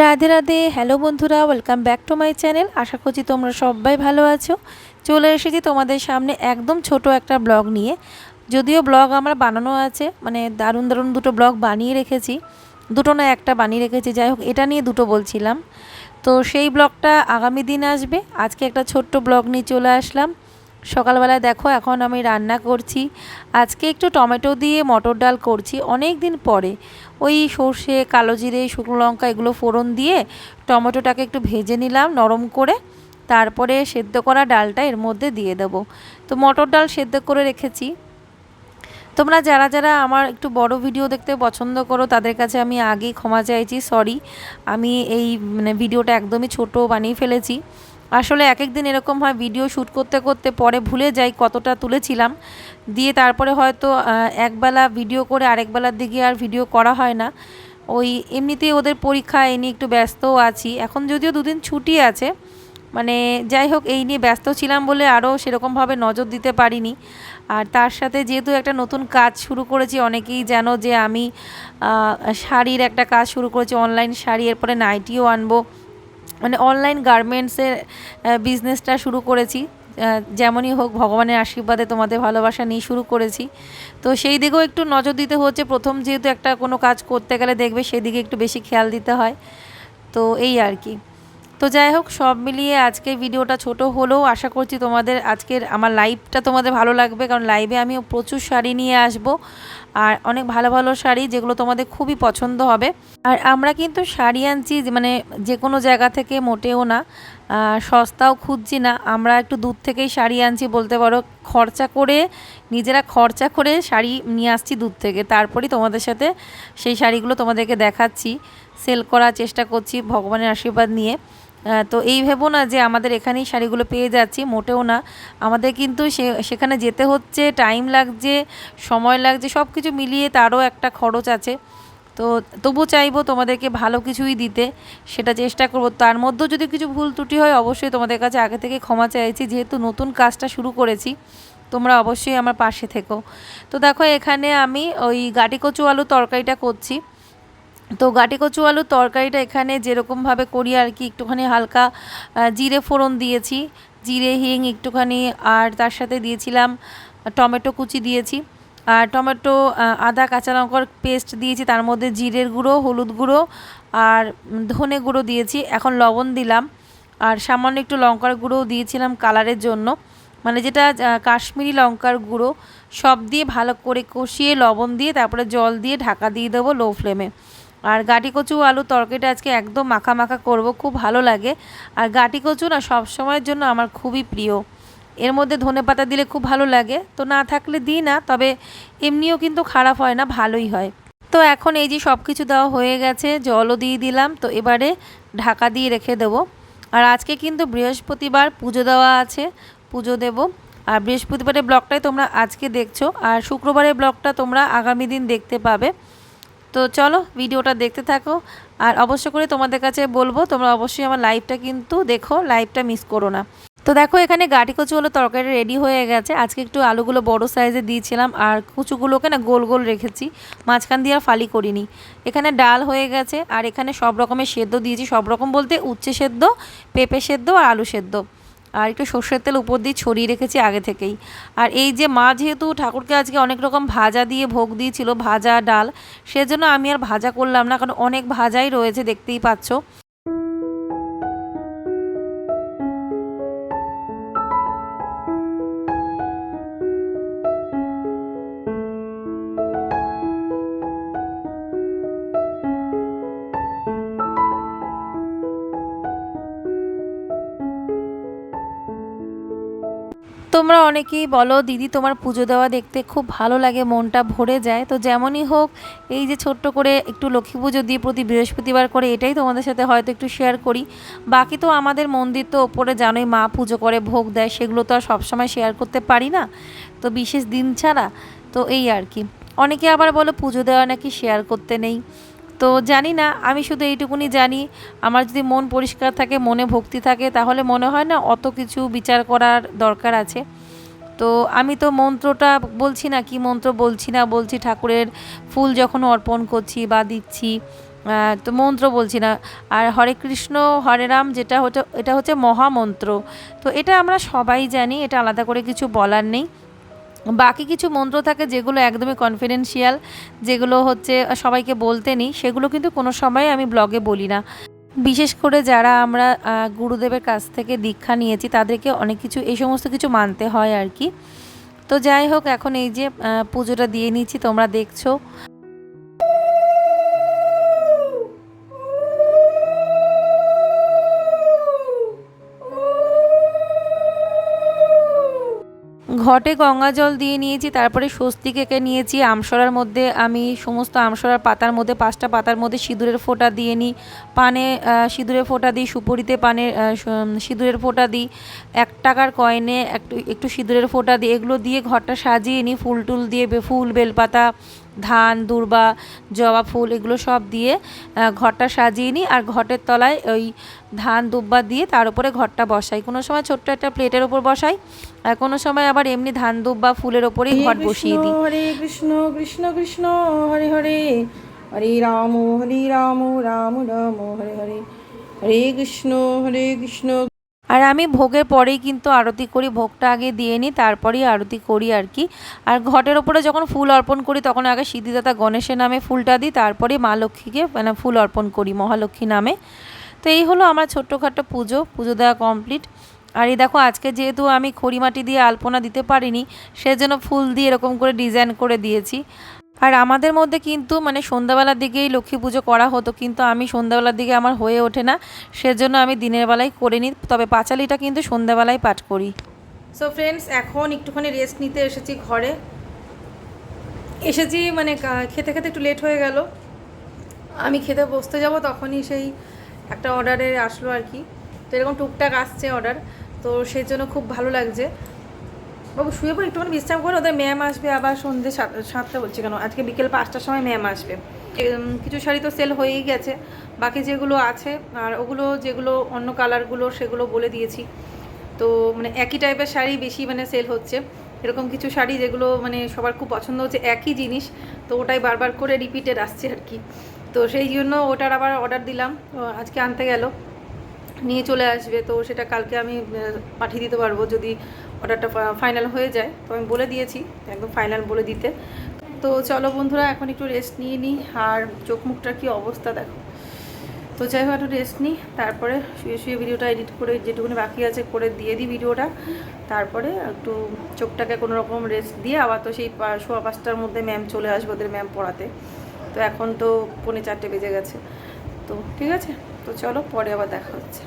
Radhe Radhe. Hello বন্ধুরা welcome back to my channel আশা করছি তোমরা সবাই ভালো আছো। চলে এসেছি তোমাদের সামনে একদম ছোট একটা ব্লগ নিয়ে। যদিও ব্লগ আমার বানানো আছে মানে দারুণ দারুণ দুটো ব্লগ বানিয়ে রেখেছি। দুটো না একটা বানিয়ে রেখেছি, যাই হোক, এটা নিয়ে দুটো বলছিলাম। তো সেই ব্লগটা আগামী দিন আসবে। আজকে একটা ছোট্ট ব্লগ নিয়ে চলে আসলাম। সকালবেলায় দেখো, এখন আমি রান্না করছি। আজকে একটু টমেটো দিয়ে মটর ডাল করছি অনেক দিন পরে। ওই সর্ষে, কালো জিরে, শুকনো লঙ্কা এগুলো ফোড়ন দিয়ে টমেটোটাকে একটু ভেজে নিলাম নরম করে। তারপরে সেদ্ধ করা ডালটা এর মধ্যে দিয়ে দেবো। তো মটর ডাল সেদ্ধ করে রেখেছি। তোমরা যারা যারা আমার একটু বড় ভিডিও দেখতে পছন্দ করো, তাদের কাছে আমি আগেই ক্ষমা চাইছি, সরি। আমি এই মানে ভিডিওটা একদমই ছোট বানিয়ে ফেলেছি। আসলে এক এক দিন এরকম হয় ভিডিও শ্যুট করতে করতে পরে ভুলে যাই কতটা তুলেছিলাম। দিয়ে তারপরে হয়তো একবেলা ভিডিও করে আরেকবেলার দিকে আর ভিডিও করা হয় না। ওই এমনিতেই ওদের পরীক্ষা, এই নিয়ে একটু ব্যস্তও আছি। এখন যদিও দুদিন ছুটি আছে মানে যাই হোক, এই নিয়ে ব্যস্ত ছিলাম বলে আরও সেরকমভাবে নজর দিতে পারিনি। আর তার সাথে যেহেতু একটা নতুন কাজ শুরু করেছি, অনেকেই জানো যে আমি শাড়ির একটা কাজ শুরু করেছি অনলাইন শাড়ি, এরপরে নাইটিও আনব। মানে অনলাইন গার্মেন্টসের বিজনেসটা শুরু করেছি। যেমনই হোক, ভগবানের আশীর্বাদে তোমাদের ভালোবাসা নিয়ে শুরু করেছি। তো সেই দিকেও একটু নজর দিতে হচ্ছে। প্রথম যেহেতু একটা কোনো কাজ করতে গেলে দেখবে সেদিকে একটু বেশি খেয়াল দিতে হয়। তো এই আর কি। তো যাই হোক, সব মিলিয়ে আজকে ভিডিওটা ছোট হলেও আশা করছি তোমাদের আজকের আমার লাইভটা তোমাদের ভালো লাগবে। কারণ লাইভে আমি প্রচুর শাড়ি নিয়ে আসব। আর অনেক ভালো ভালো শাড়ি যেগুলো তোমাদের খুবই পছন্দ হবে। আর আমরা কিন্তু শাড়ি আনছি মানে যে কোনো জায়গা থেকে মোটেও না সস্তাও খুঁজছি না। আমরা একটু দূর থেকেই শাড়ি আনছি বলতে পারো, খরচা করে, নিজেরা খরচা করে শাড়ি নিয়ে আসছি দূর থেকে। তারপরেই তোমাদের সাথে সেই শাড়িগুলো তোমাদেরকে দেখাচ্ছি। সেল করার চেষ্টা করছি ভগবানের আশীর্বাদ নিয়ে। তো এই ভেবো না যে আমাদের এখানেই শাড়িগুলো পেয়ে যাচ্ছি, মোটেও না। আমাদের কিন্তু সে, সেখানে যেতে হচ্ছে টাইম লাগছে, সময় লাগছে সব কিছু মিলিয়ে তারও একটা খরচ আছে। তো তবু চাইব তোমাদেরকে ভালো কিছুই দিতে, সেটা চেষ্টা করব। তার মধ্যেও যদি কিছু ভুল ত্রুটি হয়, অবশ্যই তোমাদের কাছে আগে থেকে ক্ষমা চাইছি। যেহেতু নতুন কাজটা শুরু করেছি, তোমরা অবশ্যই আমার পাশে থেকো। তো দেখো, এখানে আমি ওই গাটি কচু আলু তরকারিটা করছি। তো গাটি কচু আলুর তরকারিটা এখানে যেরকমভাবে করি আর কি, একটুখানি হালকা জিরে ফোড়ন দিয়েছি। জিরে, হিং একটুখানি আর তার সাথে দিয়েছিলাম টমেটো কুচি দিয়েছি। আর টমেটো আদা, কাঁচা লঙ্কার পেস্ট দিয়েছি, তার মধ্যে জিরের গুঁড়ো, হলুদ গুঁড়ো আর ধনে গুঁড়ো দিয়েছি। এখন লবণ দিলাম। আর সামান্য একটু লঙ্কার গুঁড়োও দিয়েছিলাম কালারের জন্য। মানে যেটা কাশ্মীরি লঙ্কার গুঁড়ো, সব দিয়ে ভালো করে কষিয়ে লবণ দিয়ে, তারপরে জল দিয়ে ঢাকা দিয়ে দেবো লো ফ্লেমে আর গাটি কচু আলু তরকারিটা আজকে একদম মাখা মাখা করব, খুব ভালো লাগে। আর গাটি কচু না সব সময়ের জন্য আমার খুবই প্রিয়। এর মধ্যে ধনে পাতা দিলে খুব ভালো লাগে। তো না থাকলে দিই না, তবে এমনিও কিন্তু খারাপ হয় না, ভালোই হয়। তো এখন এই যে সব কিছু দেওয়া হয়ে গেছে, জলও দিয়ে দিলাম। তো এবারে ঢাকা দিয়ে রেখে দেবো। আর আজকে কিন্তু বৃহস্পতিবার পুজো দেওয়া আছে, পুজো দেব। আর বৃহস্পতিবারের ব্লগটাই তোমরা আজকে দেখছ। আর শুক্রবারের ব্লগটা তোমরা আগামী দিন দেখতে পাবে। তো চলো ভিডিওটা দেখতে থাকো। আর অবশ্য করে তোমাদের কাছে বলব, তোমরা অবশ্যই আমার লাইভটা কিন্তু দেখো লাইভটা মিস করো না। তো দেখো, এখানে গাটি কচু হলো তরকারি রেডি হয়ে গেছে। আজকে একটু আলুগুলো বড় সাইজে দিয়েছিলাম, আর কুচুগুলোকে না গোল গোল রেখেছি। মাঝখান দিয়ে আর ফালি করিনি। এখানে ডাল হয়ে গেছে, আর এখানে সব রকমের সেদ্ধ দিয়েছি। সব রকম বলতে উচ্ছে সেদ্ধ, পেঁপে সেদ্ধ আর আলু সেদ্ধ। আর একটু সর্ষের তেল উপর দিয়ে ছড়িয়ে রেখেছি আগে থেকেই। আর এই যে মা যেহেতু ঠাকুরকে আজকে অনেক রকম ভাজা দিয়ে ভোগ দিয়েছিল, ভাজা, ডাল, সেজন্য আমি আর ভাজা করলাম না, কারণ অনেক ভাজাই রয়েছে, দেখতেই পাচ্ছ। তোমরা অনেকেই বলো, দিদি, তোমার পুজো দেওয়া দেখতে খুব ভালো লাগে, মনটা ভরে যায়। তো যেমনই হোক, এই যে ছোট্ট করে একটু লক্ষ্মী পুজো দিয়ে প্রতি বৃহস্পতিবার করে, এটাই তোমাদের সাথে হয়তো একটু শেয়ার করি। বাকি তো আমাদের মন্দির তো ওপরে জানোই, মা পুজো করে, ভোগ দেয়, সেগুলো তো আর সবসময় শেয়ার করতে পারি না। তো বিশেষ দিন ছাড়া, তো এই আর কি। অনেকে আবার বলো, পুজো দেওয়া নাকি শেয়ার করতে নেই? তো জানি না, আমি শুধু এইটুকুনি জানি, আমার যদি মন পরিষ্কার থাকে, মনে ভক্তি থাকে, তাহলে মনে হয় না অত কিছু বিচার করার দরকার আছে। তো আমি তো মন্ত্রটা বলছি না, কি মন্ত্র বলছি না, বলছি ঠাকুরের ফুল যখন অর্পণ করছি বা দিচ্ছি তো মন্ত্র বলছি না। আর হরে কৃষ্ণ, হরে রাম যেটা হচ্ছে, এটা হচ্ছে মহামন্ত্র। তো এটা আমরা সবাই জানি, এটা আলাদা করে কিছু বলার নেই। বাকি কিছু মন্ত্র থাকে যেগুলো একদমই কনফিডেন্সিয়াল যেগুলো হচ্ছে সবাইকে বলতে নেই, সেগুলো কিন্তু কোনো সময় আমি ব্লগে বলি না। বিশেষ করে যারা আমরা গুরুদেবের কাছ থেকে দীক্ষা নিয়েছি, তাদেরকে অনেক কিছু, এই সমস্ত কিছু মানতে হয় আর কি। তো যাই হোক, এখন এই যে পুজোটা দিয়ে নিচ্ছি, তোমরা দেখছ। ঘটে গঙ্গা জল দিয়ে নিয়েছি, তারপরে স্বস্তি কেকে নিয়েছি, আমসরার মধ্যে আমি সমস্ত আমসরার পাতার মধ্যে, পাঁচটা পাতার মধ্যে সিঁদুরের ফোঁটা দিয়ে নিই। পানে সিঁদুরের ফোঁটা দিই, সুপুরিতে পানে সিঁদুরের ফোঁটা দিই। এক টাকার কয়েনে একটু একটু সিঁদুরের ফোঁটা দিই। এগুলো দিয়ে ঘরটা সাজিয়ে নিই, ফুল টুল দিয়ে ফুল, বেলপাতা ধান দুর্বা জবা ফুল এগুলো সব দিয়ে ঘরটা সাজিয়ে নিই আর ঘটের তলায় ওই ধান দুব্বা দিয়ে তার উপরে ঘরটা বসাই। কোনো সময় ছোট্ট একটা প্লেটের ওপর বসাই আর কোনো সময় আবার এমনি ধান দুব্বা ফুলের ওপরেই ঘট বসিয়ে দিই। হরে কৃষ্ণ কৃষ্ণ কৃষ্ণ হরে হরে হরে রাম হরে রাম রাম রাম হরে হরে হরে কৃষ্ণ হরে কৃষ্ণ। আর আমি ভোগের পরেই কিন্তু আরতি করি, ভোগটা আগে দিয়ে নিই, তারপরেই আরতি করি আর কি। আর ঘটের ওপরে যখন ফুল অর্পণ করি, তখন আগে সিদ্ধিদাতা গণেশের নামে ফুলটা দিই, তারপরে মা লক্ষ্মীকে মানে ফুল অর্পণ করি মহালক্ষ্মী নামে। তো এই হলো আমার ছোট্টখাটো পুজো পুজো দেওয়া কমপ্লিট আর এই দেখো, আজকে যেহেতু আমি খড়ি মাটি দিয়ে আলপনা দিতে পারিনি, সেজন্য ফুল দিয়ে এরকম করে ডিজাইন করে দিয়েছি। আর আমাদের মধ্যে কিন্তু মানে সন্ধ্যাবেলার দিকেই লক্ষ্মী পুজো করা হতো, কিন্তু আমি সন্ধ্যাবেলার দিকে আমার হয়ে ওঠে না, সেজন্য আমি দিনের বেলায় করে নিই তবে পাঁচালিটা কিন্তু সন্ধ্যাবেলায় পাঠ করি। সো ফ্রেন্ডস এখন একটুখানি রেস্ট নিতে এসেছি ঘরে। এসেছি মানে খেতে খেতে একটু লেট হয়ে গেল। আমি খেতে বসতে যাব, তখনই সেই একটা অর্ডারে আসলো আর কি। তো এরকম টুকটাক আসছে অর্ডার তো সেই জন্য খুব ভালো লাগছে। বাবু, শুয়ে পর একটুখানি বিশ্রাম করে ওদের ম্যাম আসবে, আবার সন্ধ্যে সাত সাতটা বলছি কেন? আজকে বিকেল পাঁচটার সময় ম্যাম আসবে। কিছু শাড়ি তো সেল হয়েই গেছে। বাকি যেগুলো আছে, আর ওগুলো যেগুলো অন্য কালারগুলো সেগুলো বলে দিয়েছি। তো মানে একই টাইপের শাড়ি বেশি মানে সেল হচ্ছে। এরকম কিছু শাড়ি যেগুলো মানে সবার খুব পছন্দ হচ্ছে, একই জিনিস। তো ওটাই বারবার করে রিপিটেড আসছে আর কি। তো সেই জন্য ওটার আবার অর্ডার দিলাম। আজকে আনতে গেল। নিয়ে চলে আসবে, তো সেটা কালকে আমি পাঠিয়ে দিতে পারব যদি অর্ডারটা ফাইনাল হয়ে যায়। তো আমি বলে দিয়েছি, একদম ফাইনাল বলে দিতে। তো চলো বন্ধুরা, এখন একটু রেস্ট নিয়ে নিই। আর চোখ মুখটার কী অবস্থা দেখো। তো যাই হোক, একটু রেস্ট নিই। তারপরে শুয়ে শুয়ে ভিডিওটা এডিট করে, যেটুকুনি বাকি আছে করে দিয়ে দিই ভিডিওটা তারপরে একটু চোখটাকে কোনো রকম রেস্ট দিয়ে আবার তো সেই সোয়া পাঁচটার মধ্যে ম্যাম চলে আসবে ওদের ম্যাম পড়াতে। তো এখন তো পৌনে চারটে বেজে গেছে। তো ঠিক আছে? তো চলো পরে আবার দেখা হচ্ছে।